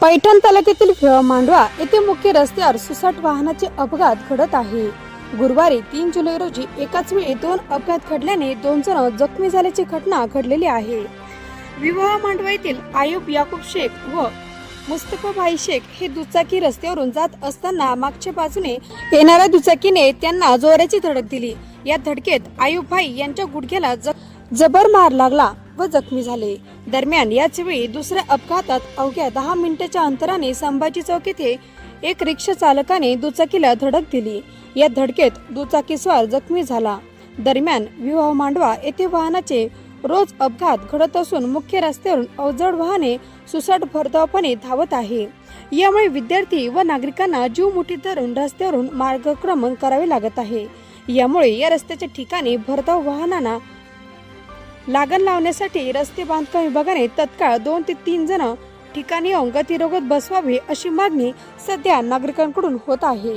पैठण तालुक्यातील मांडवा येथे मुख्य रस्त्यावर सुसाट वाहनाचे अपघात घडत आहे. गुरुवारी तीन जुलै रोजी एकाच वेळी दोन अपघात घडल्याने दोन जण जखमी झाल्याची घटना घडलेली आहे. विवाह मांडवा येथील आयुब याकूब शेख व मुस्तफाभाई शेख हे दुचाकी रस्त्यावरून जात असताना मागच्या बाजूने येणाऱ्या दुचाकीने त्यांना जोराची धडक दिली. या धडकेत आयुब भाई यांच्या गुडघ्याला ज- जबर मार लागला. व जखमी झाले. दरम्यान याच वेळी दुसऱ्या अपघातात अवघ्या दहा मिनिटाच्या अंतराने संभाजी चौक येथे एक रिक्षा चालकाने दुचाकीला धडक दिली. या धडकेत दुचाकीस्वार जखमी झाला. दरम्यान विवाह मांडवा येथे वाहनाचे रोज अपघात घडत असून मुख्य रस्त्यावरून अवजड वाहने सुसाट भरधावपणे धावत आहे. यामुळे विद्यार्थी व नागरिकांना जीव मुठीत धरून रस्त्यावरून मार्गक्रमण करावे लागत आहे. यामुळे या रस्त्याच्या ठिकाणी भरधाव वाहनांना लागण लावण्यासाठी रस्ते बांधकाम विभागाने तत्काळ दोन ते तीन जण ठिकाणी येऊन गतिरोधक बसवावे अशी मागणी सध्या नागरिकांकडून होत आहे.